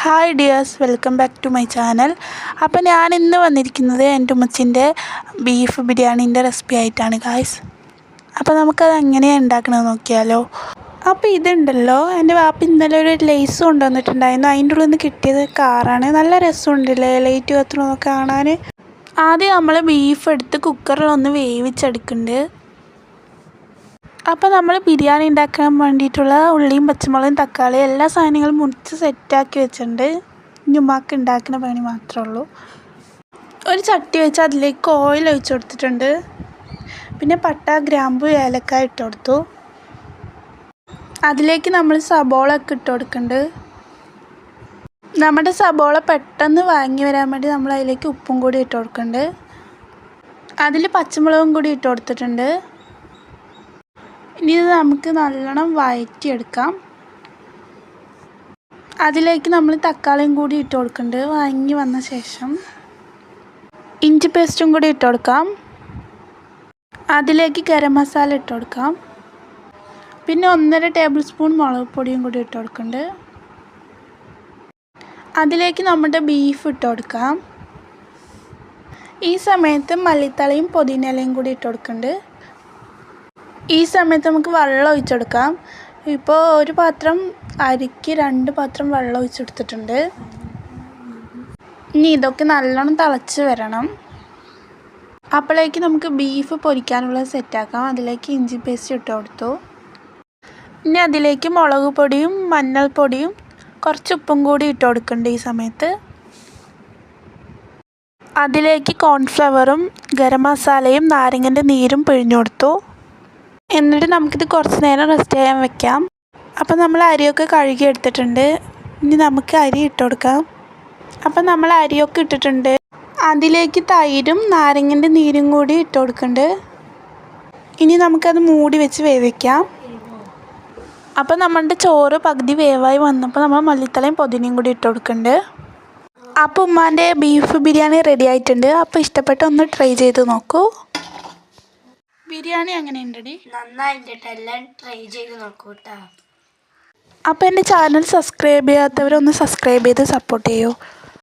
Hi dears welcome back to my channel അപ്പോൾ ഞാൻ ഇന്ന് വന്നിരിക്കുന്നത് എന്റെ മുച്ചിന്റെ ബീഫ് ബിരിയാണീന്റെ റെസിപ്പി ആയിട്ടാണ് ഗായ്സ് അപ്പോൾ നമുക്കത് എങ്ങനെയാണ് ഉണ്ടാക്കണമെന്ന് നോക്കിയാലോ. അപ്പോൾ ഇതുണ്ടല്ലോ എന്റെ വാപ്പ ഇന്നലെ ഒരു ലേസ് കൊണ്ടുവന്നിട്ടുണ്ടായിരുന്നു. അതിന്റെ ഉള്ളിൽ നിന്ന് കിട്ടിയത് കാറാണ്. നല്ല രസമുണ്ടല്ലേ ലൈറ്റ് കത്തുന്നതൊക്കെ കാണാൻ. ആദ്യം നമ്മൾ ബീഫ് എടുത്ത് കുക്കറിൽ ഒന്ന് വേവിച്ചെടുക്കുന്നുണ്ട്. അപ്പോൾ നമ്മൾ ബിരിയാണി ഉണ്ടാക്കാൻ വേണ്ടിയിട്ടുള്ള ഉള്ളിയും പച്ചമുളകും തക്കാളിയും എല്ലാ സാധനങ്ങളും മുറിച്ച് സെറ്റാക്കി വെച്ചിട്ടുണ്ട്. ഇനി ഉമ്മാക്ക് ഉണ്ടാക്കുന്ന പണി മാത്രമേ ഉള്ളൂ. ഒരു ചട്ടി വെച്ച് അതിലേക്ക് ഓയിൽ ഒഴിച്ചു കൊടുത്തിട്ടുണ്ട്. പിന്നെ പട്ട ഗ്രാമ്പു ഏലക്ക ഇട്ട് കൊടുത്തു. അതിലേക്ക് നമ്മൾ സബോള ഒക്കെ ഇട്ട് കൊടുക്കുന്നുണ്ട് നമ്മുടെ സബോള പെട്ടെന്ന് വാങ്ങി വരാൻ വേണ്ടി നമ്മൾ അതിലേക്ക് ഉപ്പും കൂടി ഇട്ട് കൊടുക്കുന്നുണ്ട് അതിൽ പച്ചമുളകും കൂടി ഇട്ട് കൊടുത്തിട്ടുണ്ട്. ഇനി ഇത് നമുക്ക് നല്ലോണം വഴറ്റിയെടുക്കാം അതിലേക്ക് നമ്മൾ തക്കാളിയും കൂടി ഇട്ട് കൊടുക്കുന്നുണ്ട് വാങ്ങി വന്ന ശേഷം ഇഞ്ചി പേസ്റ്റും കൂടി ഇട്ട് കൊടുക്കാം. അതിലേക്ക് ഗരം മസാല ഇട്ട് കൊടുക്കാം. പിന്നെ ഒന്നര ടേബിൾ സ്പൂൺ മുളക് പൊടിയും കൂടി ഇട്ട് കൊടുക്കുന്നുണ്ട് അതിലേക്ക് നമ്മുടെ ബീഫ് ഇട്ട് കൊടുക്കാം. ഈ സമയത്ത് മല്ലിത്തളയും പുതിനയിലയും കൂടി ഇട്ട് കൊടുക്കുന്നുണ്ട് ഈ സമയത്ത് നമുക്ക് വെള്ളം ഒഴിച്ചെടുക്കാം. ഇപ്പോൾ ഒരു പാത്രം അരിക്ക് രണ്ട് പാത്രം വെള്ളം ഒഴിച്ചെടുത്തിട്ടുണ്ട്. ഇനി ഇതൊക്കെ നല്ലോണം തിളച്ച് വരണം. അപ്പോഴേക്ക് നമുക്ക് ബീഫ് പൊരിക്കാനുള്ളത് സെറ്റാക്കാം. അതിലേക്ക് ഇഞ്ചി പേസ്റ്റ് ഇട്ട് കൊടുത്തു. ഇനി അതിലേക്ക് മുളക് പൊടിയും മഞ്ഞൾപ്പൊടിയും കുറച്ച് ഉപ്പും കൂടി ഇട്ട് കൊടുക്കുന്നുണ്ട് ഈ സമയത്ത്. അതിലേക്ക് കോൺഫ്ലവറും ഗരം മസാലയും നാരങ്ങന്റെ നീരും പിഴിഞ്ഞു കൊടുത്തു. എന്നിട്ട് നമുക്കിത് കുറച്ച് നേരം റെസ്റ്റ് ചെയ്യാൻ വെക്കാം. അപ്പോൾ നമ്മൾ അരിയൊക്കെ കഴുകി എടുത്തിട്ടുണ്ട്. ഇനി നമുക്ക് അരി ഇട്ട് കൊടുക്കാം. അപ്പോൾ നമ്മൾ അരിയൊക്കെ ഇട്ടിട്ടുണ്ട്. അതിലേക്ക് തൈരും നാരങ്ങന്റെ നീരും കൂടി ഇട്ട് കൊടുക്കുന്നുണ്ട്. ഇനി നമുക്കത് മൂടി വെച്ച് വേവിക്കാം. അപ്പോൾ നമ്മളുടെ ചോറ് പകുതി വേവായി വന്നപ്പോൾ നമ്മൾ മല്ലിത്തലയും പൊതിനയും കൂടി ഇട്ട് കൊടുക്കുന്നുണ്ട്. അപ്പോൾ ഉമ്മാന്റെ ബീഫ് ബിരിയാണി റെഡി ആയിട്ടുണ്ട്. അപ്പോൾ ഇഷ്ടപ്പെട്ട ഒന്ന് ട്രൈ ചെയ്ത് നോക്കൂ. ബിരിയാണി അങ്ങനെ ഉണ്ടടി നന്നായിട്ടുണ്ട്. എല്ലാം ട്രൈ ചെയ്ത് നോക്കൂ കേട്ടോ അപ്പോൾ എന്റെ ചാനൽ സബ്സ്ക്രൈബ് ചെയ്യാത്തവരൊന്ന് സബ്സ്ക്രൈബ് ചെയ്ത് സപ്പോർട്ട് ചെയ്യൂ.